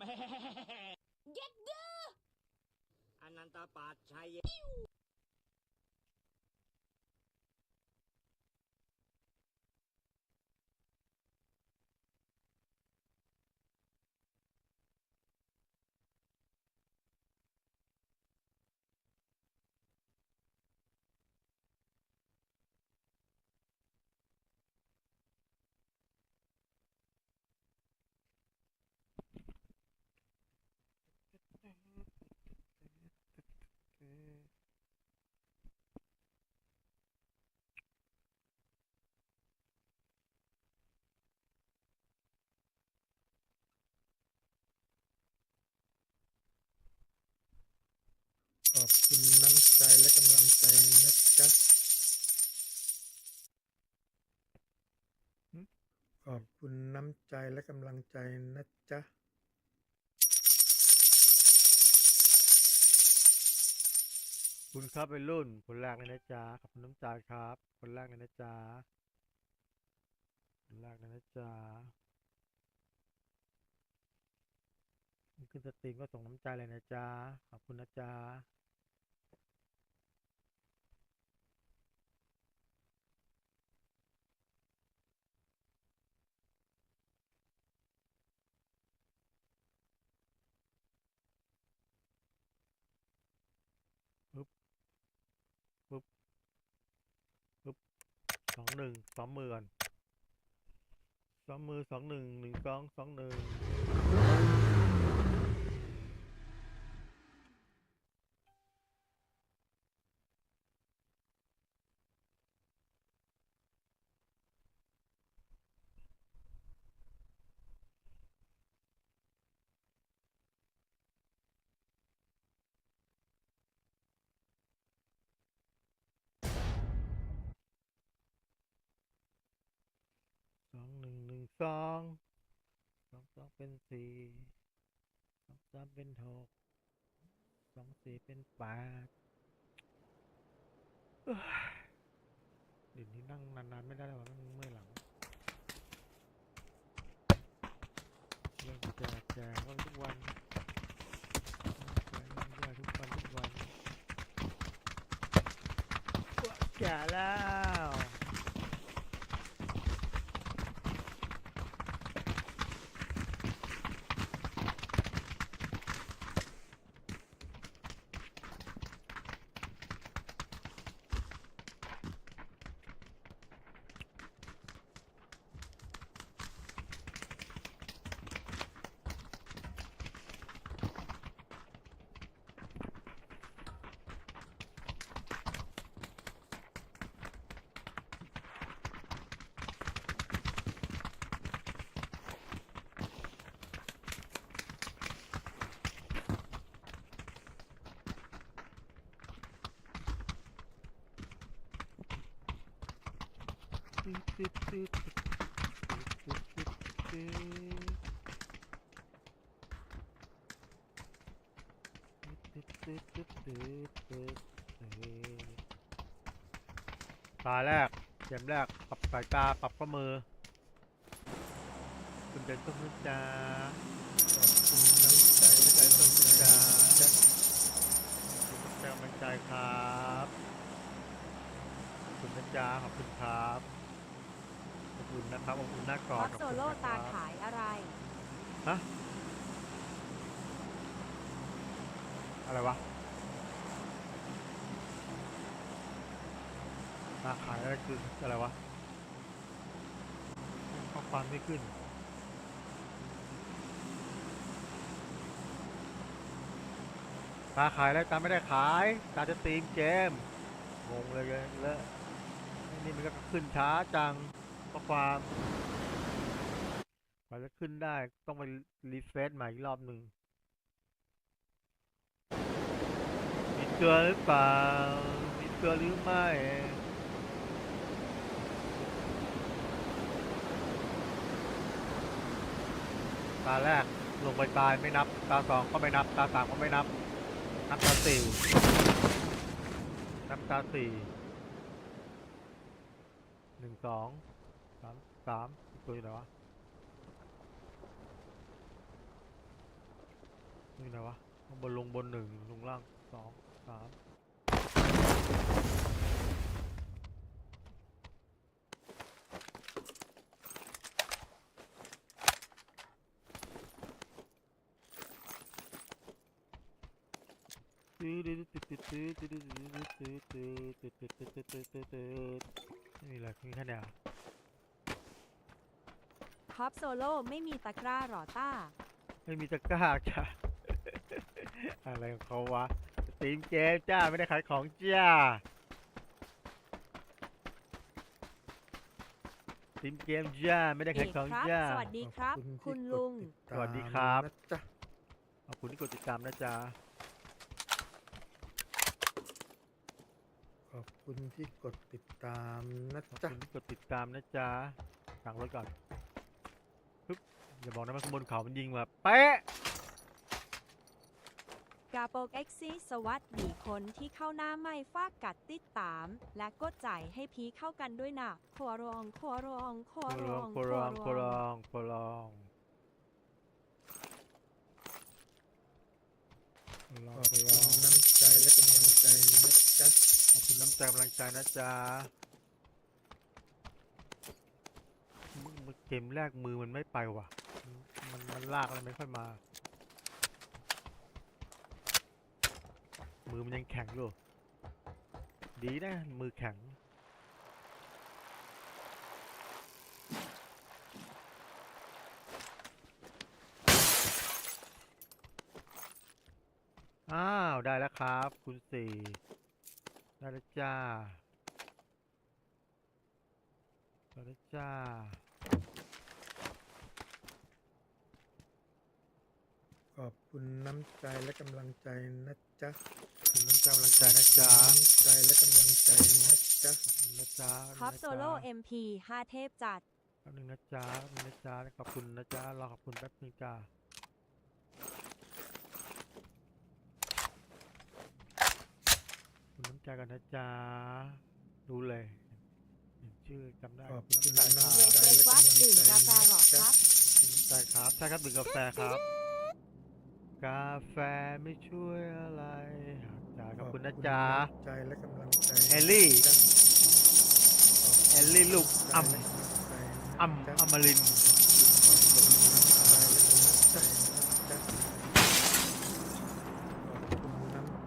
Get the Ananta Pacaya. ออนันตปัจชัยขอบคุณน้ำใจและกำลังใจนะจ๊ะหึขอบคุณน้ำใจและกำลังใจนะจ๊ะคุณครับเป็นรุ่นคนแรกเลยนะจ๊ะขอบคุณน้ำใจครับ คนแรกเลยนะจ๊ะคนแรกเลยนะจ๊ะขึ้นสตรีมก็ส่งน้ำใจเลยนะจ๊ะขอบคุณนะจ๊ะ สองหนึ่งสองมือก่อนสองมือสองหนึ่งหนึ่งสองสองหนึ่ง สองสองสองเป็นสี่สองสามเป็นหกสองสี่เป็นแปดเดี๋ยวนี้นั่งนานๆไม่ได้แล้วมันเมื่อยหลังเรื่องแจกแจกว่าทุกวันแจกเรื่อยๆทุกวันทุกวันแก่แล้ว ตึ๊ดตึ๊ดตึ๊ดตึ๊ดตึ๊ดตึ๊ดตึ๊ดตึ๊ดตึ๊ดตึ๊ดตึ๊ดตาแรกเกมแรกปรับสายตาปรับข้อมือคุณเดินต้นนะจ๊ะขอบคุณน้ำใจใจต้ลันงใจจ๊ะนะจ๊ะคุณกำลังใจครับขอบคุณนะจ๊ะขอบคุณครับ คุณนะครับขอบคุณหน้ากอคอดสขอบโซคุณโล่นะคตารับขายอะไร ฮะอะไรวะตาขายอะไรคืออะไรวะข้อความไม่ขึ้น ตาขายแล้วตาไม่ได้ขาย ตาจะตีมเกมงงเลยเลยแล้วนี่มันก็ขึ้นช้าจัง ข้อความกว่าจะขึ้นได้ต้องไปรีเฟซใหม่อีกรอบหนึ่งมีเกลือหรือเปล่า มีเกลือหรือไม่ตาแรกลงไปตายไม่นับ ตาสองก็ไม่นับ ตาสามก็ไม่นับ นับตาสี่นับตาสี่หนึ่งสอง สามสามอีกตัวอยู่ไหนวะนี่ไหนวะข้างบนลงบนหนึ่งลงล่างสองสามไม่มีอะไรมีแค่เนี้ย ท็อปโซโล่ไม่มีตะกร้าหรอต้า ไม่มีตะกร้าจ้ะ อะไรของเขาวะสตรีมเกมจ้าไม่ได้ขายของจ้าสตรีมเกมจ้าไม่ได้เอขายกของครับจ้า สวัสดีครับ ขอที่คุณลุงกติดตามสวัสดีครับ นะจ๊ะขอบคุณที่กดติดตามนะจ๊ะ ขอบคุณที่กดติดตามนะขอบจ๊ะคุณที่กดติดตามนะจ๊ะสั่งรถก่อนปึ๊บ อย่าบอกนะว่าข้างบนเขามันยิงมาเป๊ะกาโปกเอ็กซีสวัสดีคนที่เข้าหน้าไม่ฟากกัดติดตาม และกดจ่ายให้พีเข้ากันด้วยนะครัวรองครัวรองครัวโครรอองงโครองโครองโครองขอบคุณน้ำใจและกำลังใจนะจ๊ะขอบคุณน้ำใจกำลังใจนะจ๊ะมึงมึงเกมแรกมือมันไม่ไปว่ะ มันมันลากอะไรไม่ค่อยมา มือมันยังแข็งอยู่ ดีนะ มือแข็ง อ้าว ได้แล้วครับ คุณสี่ได้แล้วจ้าได้แล้วจ้า ขอบคุณน้ำใจและกำลังใจนะจ๊ะคุณน้ำใจกำลังใจนะจ๊ะน้ำใจและกำลังใจนะจ๊ะขอบคุณนะจ๊ะท็อปนะโซโล่จ๊ะเอ็มพีห้าเทพจัดแป๊บนึงนะจ๊ะแป๊บนึงนะจ๊ะขอบคุณนะจ๊ะรอขอบคุณแป๊บนึงจ้าคุณน้ำใจกันนะจ๊ะรู้เลยเห็นชื่อจำได้ขอบคุณคุณน้ำใจคน้ำรับใจเวสและเวสกำลัวังดใจดื่มกาแฟหรอนะคจ๊ะรับคุณน้ำใจครับใช่ครับดื่มกาแฟครับ กาแฟไม่ช่วยอะไรจ้าขอบคุณนะจ๊าใจและกำลังใจแอลลี่แอลลี่ลูกอ่ำอ่ำอมริน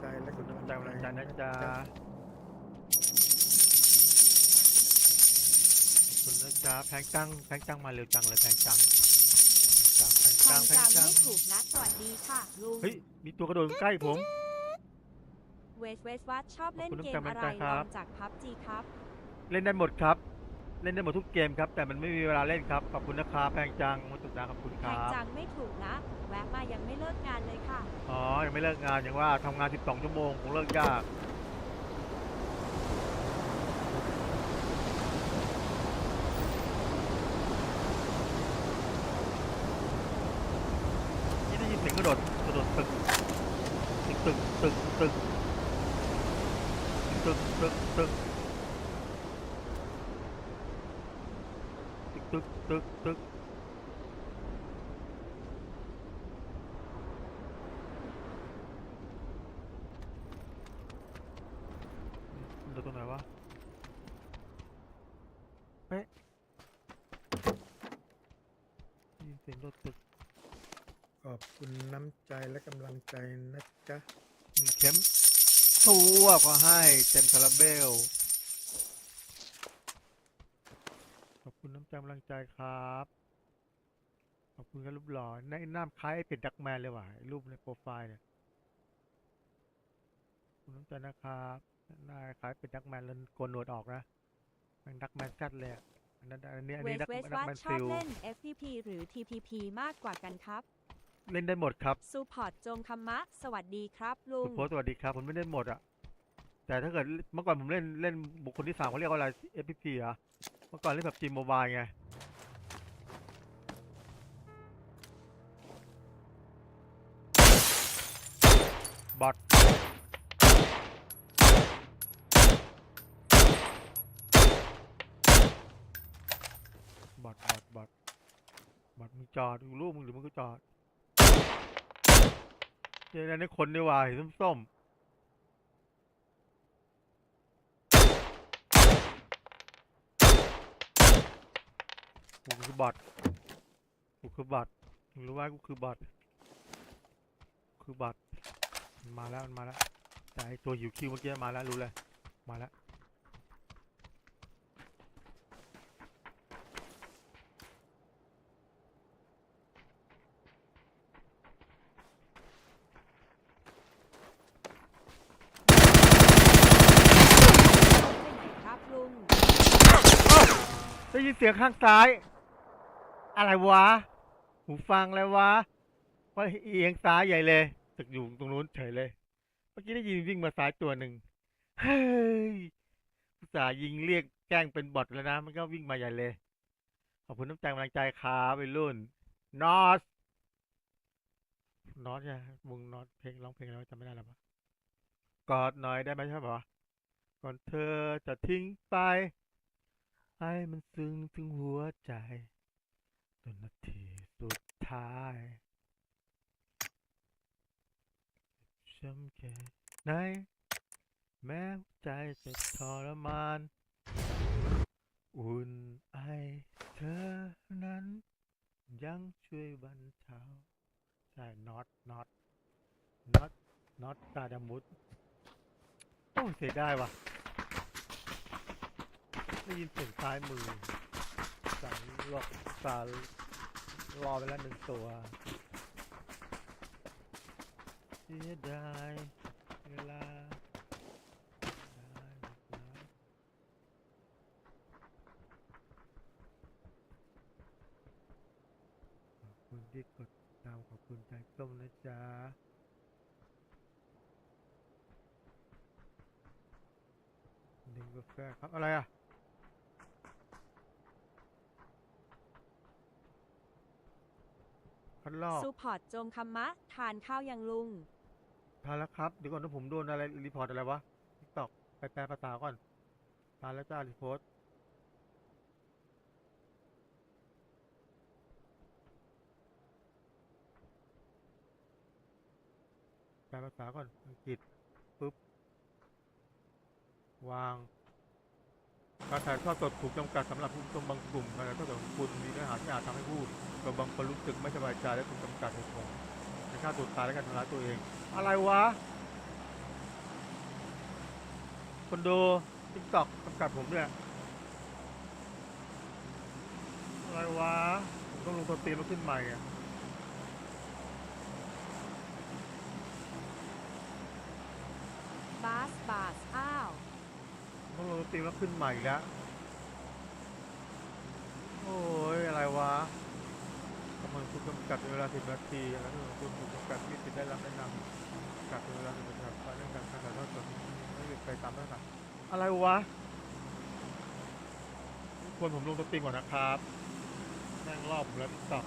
ใจกำลังใจนะจ๊ะคุณนะจ๊าแพงจังแพงจังมาเร็วจังเลยแพงจัง แพงจังแพงทาจังงแพจางงจังไม่ถูกนะสวัสดีค่ะลุงเฮ้ยมีตัวกระโดดใกล้ผม เวสเวสวัดชอบเล่นขอบคุณเกมน้ำใจอะไรกำลังใจคลรัอบงจากพับจีครับ เล่นได้หมดครับ เล่นได้หมดทุกเกมครับ แต่มันไม่มีเวลาเล่นครับ ขอบคุณนะครับแพงจังมุตุดาขอบคุณคแพรังบจังไม่ถูกนะ แวะมายังไม่เลิกงานเลยค่ะ อ๋อ ยังไม่เลิกงาน ยังว่าทำงาน 12 ชั่วโมงคงเลิกยาก นี่ได้ยินเสียง กระโดดกระโดดตึกตึกตึกตึกตึกตึกตึกตึกตึกตึกตึกโดดตรงไหนวะเป๊ะได้ยินเสียงโดดตึกข อบคุณน้ำใจและกำลังใจนะจ๊ะ มีเข็มตัวก็ให้เต็มคาราเบล ขอบคุณน้ำใจกำลังใจครับ ขอบคุณครับรูปหล่อในหน้าคล้ายไอ้เป็ดดักแมนเลยว่ะไอ้รูปในโปรไฟล์เนี่ยขอบคุณน้ำใจนะครับหน้าคล้ายเป็ดดักแมนแล้วโกนหนวดออกนะมันดักแมนกัดเลยอะอันนั้นอันนี้อันเวนี้สดักเวสดักวัดแมนชอซิบล เล่น FPP หรือ TPP มากกว่ากันครับ เล่นได้หมดครับซูพอร์ตจงคำมะ สวัสดีครับลุสุงโพสต์สวัสดีครับ ผมไม่ได้หมดอะ แต่ถ้าเกิดเมื่อก่อนผมเล่นเล่นบุคคลที่สามเขาเรียกว่าอะไร FPP เหรอะเมื่อก่อนเล่นแบบจีมโมบายไง บอทบอทบอทบอทบอทมึงจอดดูรูปมึงหรือมึงก็จอด เจอในคนดีกว่าสีส้มๆกูคือบอทกูคือบอทมึงรู้ว่ากูคือบอทคือบอทมันมาแล้วมันมาแล้วแต่ไอตัวหิวคิวเมื่อกี้มาแล้วรู้เลยมาแล้ว ไปไหนครับลุง ได้ยินเสียงข้างซ้าย อะไรวะ หูฟังแล้ววะว่าเอียงซ้ายใหญ่เลยตึกอยู่ตรงนู้นเฉยเลย เมื่อกี้ได้ยินวิ่งมาซ้ายตัวหนึ่งเฮ้ยอุตส่ายิงเรียกแกล้งเป็นบอทแล้วนะ มันก็วิ่งมาใหญ่เลย ขอบคุณน้ำใจกำลังใจครับไปรุ่นนอสนอสเนี่ยวงนอสเพลงร้องเพลงแล้วจำไม่ได้แล้วปะกอดหน่อยได้ไหมใช่ปะก่อนเธอจะทิ้งไป ให้มันซึ้งถึงหัวใจจนนาทีสุดท้ายช้ำแค่ไหนแม้หัวใจจะทรมาน อุ่นไอเธอนั้น ยังช่วยบรรเทาใช่น็อตน็อตน็อตน็อตตาดำมุด โอ้เสียได้ว่ะ ได้ยินเสียงซ้ายมือสายหลอกสารรอไปแล้วหนึ่งตัวเสียดายเวลาคุณที่กดติดามขอบคุณใจส้มนะจ๊ะดื่มกาแฟครับ อะไรอะ คัดลอก ซูพอร์ตโจมคำมะ ทานข้าวยังลุง ทานแล้วครับ เดี๋ยวก่อนนะผมโดนอะไรรีพอร์ตอะไรวะทิกตอกไปแปลภาษาก่อนทานแล้วจ้ารีโพสต์แปลภาษาก่อนอังกฤษปุ๊บ วาง การถ่ายทอดสดถูกจำกัดสำหรับผู้ชมบางกลุ่มการถ่ายทอดสดของคุณมีเนื้อหาที่อาจทำให้ผู้กับบางคนรู้สึกไม่สบายใจและถูกจำกัดเหตุผลในฆ่าตัวตายและการทำร้ายตัวเอง อะไรวะคนดูทิกต็อกจำกัดผมด้วยอะไรวะผมต้องลงตัวเตรียมมาขึ้นใหม่อะ บาส บาส อ้าว ต้ องลงตัวเตรียมแล้วขึ้นใหม่แล้ว โอ้ยอะไรวะกำลังคุณจำกัดเวลา10นาทีแล้วคุณถูกจำกัดที่จะได้รับแนะนำจำกัดเวลา10นาทีครับเรื่องการการถ่ายทอดสดไม่เป็นไปตามมาตรฐานอะไรวะ ควรผมลงตัวตีก่อนนะครับแม่งรอบผมแล้วติ๊กต็อก